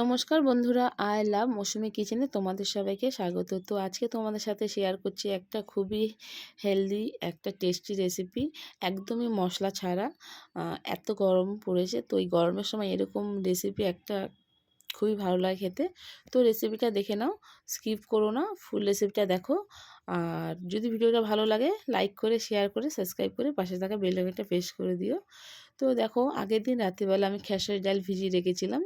নমস্কার বন্ধুরা I love মৌসুমি কিচেনে তোমাদের সবাইকে স্বাগত। তো আজকে তোমাদের সাথে শেয়ার করছি একটা খুবই হেলদি একটা টেস্টি রেসিপি একদমই মশলা ছাড়া এত গরম পড়েছে। তো এই গরমের সময় এরকম রেসিপি একটা খুবই ভালো লাগে খেতে। তো রেসিপিটা দেখে নাও স্কিপ করো না ফুল রেসিপিটা দেখো। আর যদি ভিডিওটা ভালো লাগে লাইক করে শেয়ার করে সাবস্ক্রাইব করে পাশে থাকা বেল আইকনটা প্রেস করে দিও। তো দেখো, আগের দিন রাত্রিবেলা আমি খেসারি ডাল ভিজিয়ে রেখেছিলাম।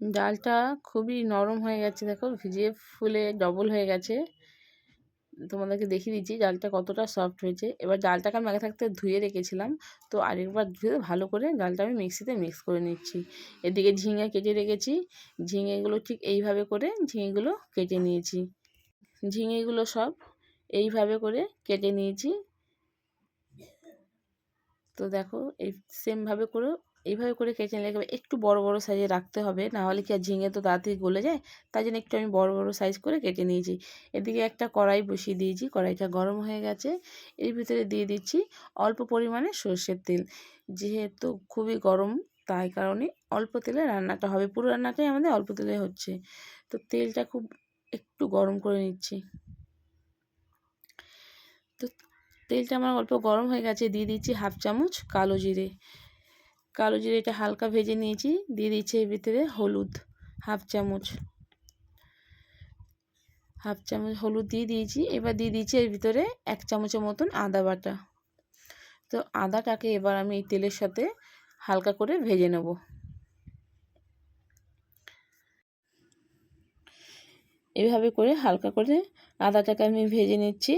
ডালটা খুবই নরম হয়ে গেছে, দেখো ভিজিয়ে ফুলে ডবল হয়ে গেছে। তোমাদেরকে দেখিয়ে দিচ্ছি ডালটা কতটা সফট হয়েছে। এবার ডালটাকে আমি আগে থাকতে ধুয়ে রেখেছিলাম, তো আরেকবার ধুয়ে ভালো করে ডালটা আমি মিক্সিতে মিক্স করে নিচ্ছি। এদিকে ঝিঙে কেটে রেখেছি, ঝিঙেগুলো ঠিক এইভাবে করে ঝিঙেগুলো কেটে নিয়েছি। ঝিঙেগুলো সব এইভাবে করে কেটে নিয়েছি। তো দেখো এই সেমভাবে করে এইভাবে করে কেটে নিলে একটু বড় বড় সাইজে রাখতে হবে। না হলে কি আর ঝিঙে তো তাড়াতাড়ি গলে যায়? তাই জন্য একটু আমি বড় বড় সাইজ করে কেটে নিয়েছি। এদিকে একটা কড়াই বসিয়ে দিয়েছি। কড়াইটা গরম হয়ে গেছে। এর ভিতরে দিয়ে দিচ্ছি অল্প পরিমাণে সর্ষের তেল। যেহেতু খুবই গরম, তাই কারণে অল্প তেলে রান্নাটা হবে। পুরো রান্নাটাই আমাদের অল্প তেলে হচ্ছে। তো তেলটা খুব একটু গরম করে নিচ্ছি। তো তেলটা আমার অল্প গরম হয়ে গেছে। দিয়ে দিচ্ছি হাফ চামচ কালো জিরে। কালো জিরেটা হালকা ভেজে নিয়েছি। দিয়ে দিচ্ছি এর ভিতরে হলুদ, হাফ চামচ। হাফ চামচ হলুদ দিয়ে দিয়েছি। এবার দিয়ে দিচ্ছি এর ভিতরে এক চামচের মতন আদা বাটা। তো আদাটাকে এবার আমি এই তেলের সাথে হালকা করে ভেজে নেব। এভাবে করে হালকা করে আদাটাকে আমি ভেজে নিচ্ছি।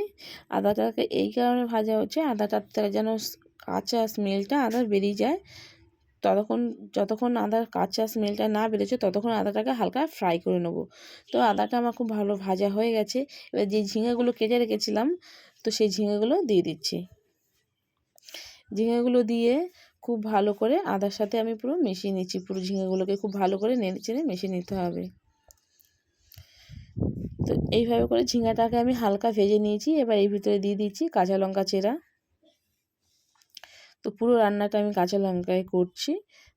আদাটাকে এই কারণে ভাজা হচ্ছে, আদাটা যেন কাঁচা স্মেলটা আদার বেরিয়ে যায়। ততক্ষণ, যতক্ষণ আদার কাঁচা স্মেলটা না বেরোচ্ছে, ততক্ষণ আদাটাকে হালকা ফ্রাই করে নেব। তো আদাটা আমার খুব ভালো ভাজা হয়ে গেছে। এবার যে ঝিঙেগুলো কেটে রেখেছিলাম, তো সেই ঝিঙেগুলো দিয়ে দিচ্ছি। ঝিঙেগুলো দিয়ে খুব ভালো করে আদার সাথে আমি পুরো মিশিয়ে নিচ্ছি। পুরো ঝিঙেগুলোকে খুব ভালো করে নেড়ে চেড়ে মিশিয়ে নিতে হবে। তো এইভাবে করে ঝিঙাটাকে আমি হালকা ভেজে নিয়েছি। এবার এই ভিতরে দিয়ে দিচ্ছি কাঁচা লঙ্কা চেরা। তো পুরো রান্নাটা আমি কাঁচা লঙ্কায় করছি।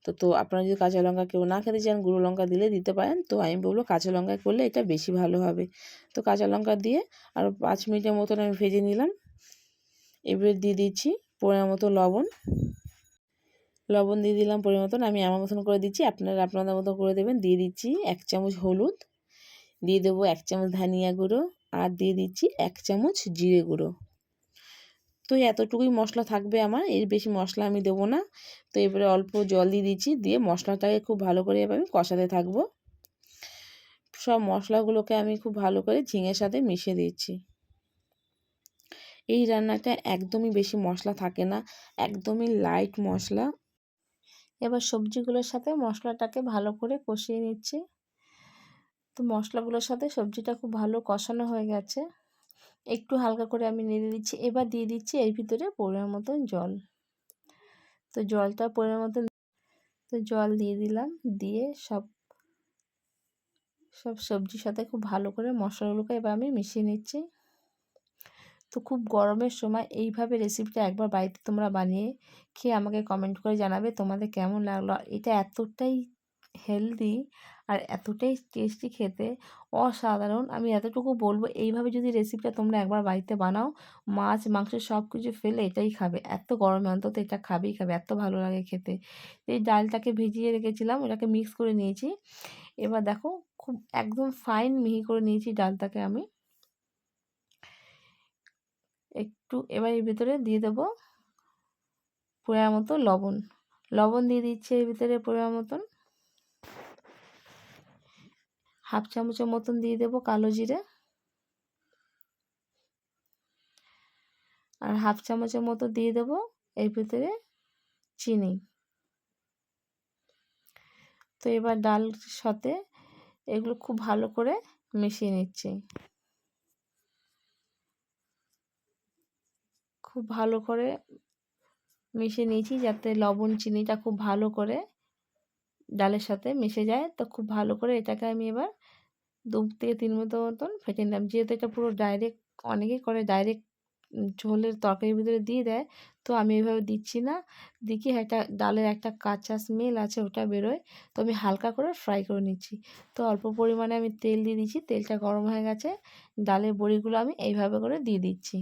তো তো আপনারা যদি কাঁচা লঙ্কা কেউ না খেতে চান, গুঁড়ো লঙ্কা দিলে দিতে পারেন। তো আমি বলব কাঁচা লঙ্কায় করলে এটা বেশি ভালো হবে। তো কাঁচা লঙ্কা দিয়ে আরও পাঁচ মিনিটের মতন আমি ভেজে নিলাম। এবারে দিয়ে দিচ্ছি পরিমাণ মতো লবণ। লবণ দিয়ে দিলাম পরিমাণ মতন। আমি আমার মতন করে দিচ্ছি। আপনারা আপনাদের মতো করে দেবেন। দিয়ে দিচ্ছি এক চামচ হলুদ। দিয়ে দেবো এক চামচ ধনিয়া গুঁড়ো। আর দিয়ে দিচ্ছি এক চামচ জিরে গুঁড়ো। তো এতটুকুই মশলা থাকবে আমার, এর বেশি মশলা আমি দেবো না। তো এবারে অল্প জল দিয়ে দিচ্ছি, দিয়ে মশলাটাকে খুব ভালো করে এবার আমি কষাতে থাকব। সব মশলাগুলোকে আমি খুব ভালো করে ঝিঙের সাথে মিশিয়ে দিচ্ছি। এই রান্নাটা একদমই বেশি মশলা থাকে না, একদমই লাইট মশলা। এবার সবজিগুলোর সাথে মশলাটাকে ভালো করে কষিয়ে নিচ্ছি। তো মশলাগুলোর সাথে সবজিটা খুব ভালো কষানো হয়ে গেছে। একটু হালকা করে আমি নেড়ে দিচ্ছি। এবার দিয়ে দিচ্ছি এর ভিতরে পরিমাণ মতন জল। তো জলটা পরিমাণ মতন তো জল দিয়ে দিলাম। দিয়ে সব সব সবজির সাথে খুব ভালো করে মশলাগুলোকে এবার আমি মিশিয়ে নিচ্ছি। তো খুব গরমের সময় এইভাবে রেসিপিটা একবার বাড়িতে তোমরা বানিয়ে খেয়ে আমাকে কমেন্ট করে জানাবে তোমাদের কেমন লাগল। এটা এতটাই হেলদি আর এতটাই টেস্টি খেতে অসাধারণ। আমি এতটুকু বলব, এইভাবে যদি রেসিপিটা তোমরা একবার বাড়িতে বানাও, মাছ, মাংস সব কিছু ফেলে এটাই খাবে। এত গরমে অন্তত এটা খাবেই খাবে, এত ভালো লাগে খেতে। এই ডালটাকে ভিজিয়ে রেখেছিলাম, ওটাকে মিক্স করে নিয়েছি। এবার দেখো, খুব একদম ফাইন মিহি করে নিয়েছি ডালটাকে আমি। একটু এবার এর ভিতরে দিয়ে দেবো পরিমাণ মতো লবণ। লবণ দিয়ে দিচ্ছে এর ভিতরে পরিমাণ মতন। হাফ চামচের মতন দিয়ে দেবো কালো জিরে। আর হাফ চামচের মতো দিয়ে দেবো এর ভিতরে চিনি। তো এবার ডাল সাথে এগুলো খুব ভালো করে মিশিয়ে নিচ্ছি। খুব ভালো করে মিশিয়ে নিয়েছি যাতে লবণ, চিনিটা খুব ভালো করে ডালের সাথে মিশে যায়। তো খুব ভালো করে এটাকে আমি এবার দু থেকে তিন মিনিট মতন ফেটে নিলাম। যেহেতু এটা পুরো ডাইরেক্ট অনেকেই করে ডাইরেক্ট ঝোলের তরকারির ভিতরে দিয়ে দেয়, তো আমি এইভাবে দিচ্ছি না। দেখি একটা ডালের একটা কাঁচা স্মেল আছে, ওটা বেরোয়। তো আমি হালকা করে ফ্রাই করে নিচ্ছি। তো অল্প পরিমাণে আমি তেল দিয়ে দিচ্ছি। তেলটা গরম হয়ে গেছে। ডালের বড়িগুলো আমি এইভাবে করে দিয়ে দিচ্ছি।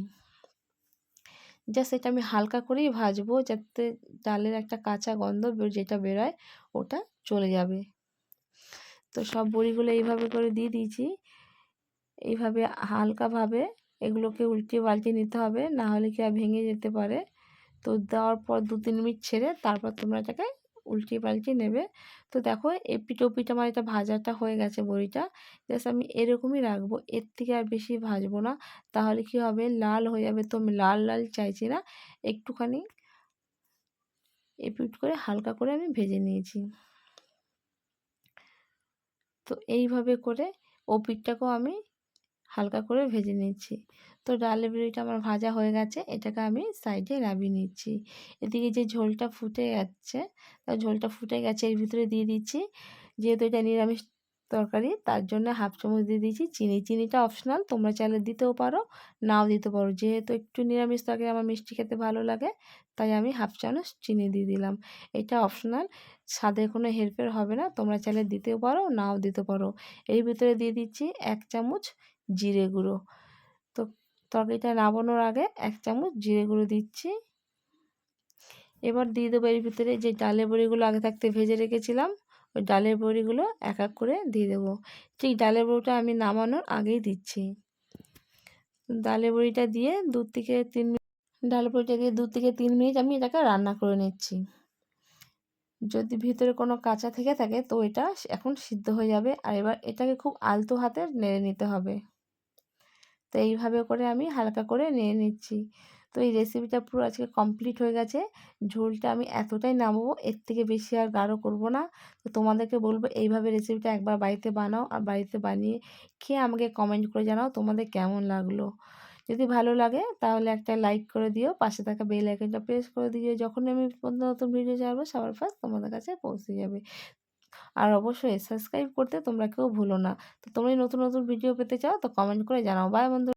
জাস্ট এটা আমি হালকা করেই ভাজবো যাতে ডালের একটা কাঁচা গন্ধ যেটা বেরোয় ওটা চলে যাবে। তো সব বড়িগুলো এইভাবে করে দিয়ে দিয়েছি। এইভাবে হালকাভাবে এগুলোকে উল্টে পাল্টে নিতে হবে, না হলে কি আর ভেঙে যেতে পারে। তো দেওয়ার পর দু তিন মিনিট ছেড়ে তারপর তোমরা এটাকে উল্টে পাল্টে নেবে। তো দেখো এপিট ওপিট আমার এটা ভাজাটা হয়ে গেছে বড়িটা। জাস্ট আমি এরকমই রাখব, এর থেকে আর বেশি ভাজবো না। তাহলে কি হবে, লাল হয়ে যাবে। তো আমি লাল লাল চাইছি না, একটুখানি। এপিট করে হালকা করে আমি ভেজে নিয়েছি। তো এইভাবে করে ওপিটটাকেও আমি হালকা করে ভেজে নিচ্ছি। তো ডালের বিড়িটা আমার ভাজা হয়ে গেছে, এটাকে আমি সাইডে নামিয়ে নিচ্ছি। এদিকে যে ঝোলটা ফুটে যাচ্ছে তার ঝোলটা ফুটে গেছে, এর ভিতরে দিয়ে দিচ্ছি। যেহেতু এটা নিরামিষ তরকারি, তার জন্য হাফ চামচ দিয়ে দিয়েছি চিনি। চিনিটা অপশনাল তোমরা চাইলে দিতেও পারো, নাও দিতে পারো। যেহেতু একটু নিরামিষ তরকারি, আমার মিষ্টি খেতে ভালো লাগে, তাই আমি হাফ চামচ চিনি দিয়ে দিলাম। এটা অপশনাল স্বাদে কোনো হেরফের হবে না, তোমরা চাইলে দিতেও পারো, নাও দিতে পারো। এর ভিতরে দিয়ে দিচ্ছি এক চামচ জিরে গুঁড়ো। তো তরকারিটা নামানোর আগে এক চামচ জিরে গুঁড়ো দিচ্ছি। এবার দিয়ে দেবো এর ভিতরে যে ডালের বড়িগুলো আগে থাকতে ভেজে রেখেছিলাম, ওই ডালের বড়িগুলো এক এক করে দিয়ে দেবো। ঠিক ডালের বড়িটা আমি নামানোর আগেই দিচ্ছি। ডালের বড়িটা দিয়ে দু থেকে তিন মিনিট, ডালের বড়িটা দিয়ে দু থেকে তিন মিনিট আমি এটাকে রান্না করে নিচ্ছি। যদি ভিতরে কোনো কাঁচা থেকে থাকে তো এটা এখন সিদ্ধ হয়ে যাবে। আর এবার এটাকে খুব আলতো হাতে নেড়ে নিতে হবে। তো এইভাবে করে আমি হালকা করে নিয়ে নিচ্ছি। তো এই রেসিপিটা পুরো আজকে কমপ্লিট হয়ে গেছে। ঝোলটা আমি এতটাই নামাবো, এর থেকে বেশি আর গাঢ় করব না। তো তোমাদেরকে বলব, এইভাবে রেসিপিটা একবার বাড়িতে বানাও আর বাড়িতে বানিয়ে খেয়ে আমাকে কমেন্ট করে জানাও তোমাদের কেমন লাগল। যদি ভালো লাগে তাহলে একটা লাইক করে দিও, পাশে থাকা বেল আইকনটা প্রেস করে দিও। যখন আমি নতুন ভিডিও ছাড়বো, সবার ফার্স্ট তোমাদের কাছে পৌঁছে যাবে। আর অবশ্যই সাবস্ক্রাইব করতে তোমরা কেউ ভুলো না। তো তোমরা নতুন নতুন ভিডিও পেতে চাও তো কমেন্ট করে জানাও। বাই বন্ধু।